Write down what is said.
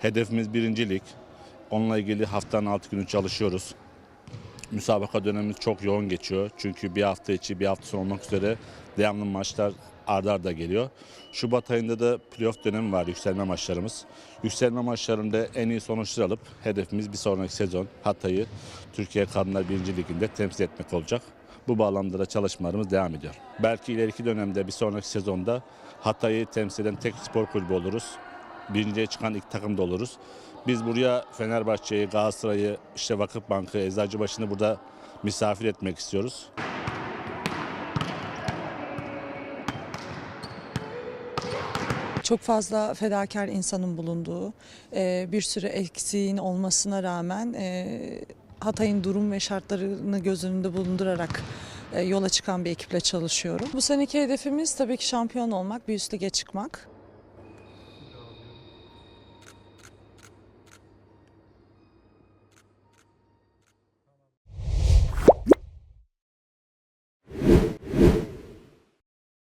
Hedefimiz birincilik. Onunla ilgili haftanın 6 günü çalışıyoruz. Müsabaka dönemimiz çok yoğun geçiyor. Çünkü bir hafta içi bir hafta sonu olmak üzere devamlı maçlar ardarda arda geliyor. Şubat ayında da playoff dönemi var yükselme maçlarımız. Yükselme maçlarında en iyi sonuçlar alıp hedefimiz bir sonraki sezon Hatay'ı Türkiye Kadınlar 1. Ligi'nde temsil etmek olacak. Bu bağlamda da çalışmalarımız devam ediyor. Belki ileriki dönemde bir sonraki sezonda Hatay'ı temsil eden tek spor kulübü oluruz. Birinciye çıkan ilk takımda oluruz. Biz buraya Fenerbahçe'yi, Galatasaray'ı, işte Vakıfbank'ı, Eczacıbaşı'nı burada misafir etmek istiyoruz. Çok fazla fedakar insanın bulunduğu, e, bir sürü eksiğin olmasına rağmen e, Hatay'ın durum ve şartlarını göz önünde bulundurarak e, yola çıkan bir ekiple çalışıyorum. Bu seneki hedefimiz tabii ki şampiyon olmak, bir üst lige çıkmak.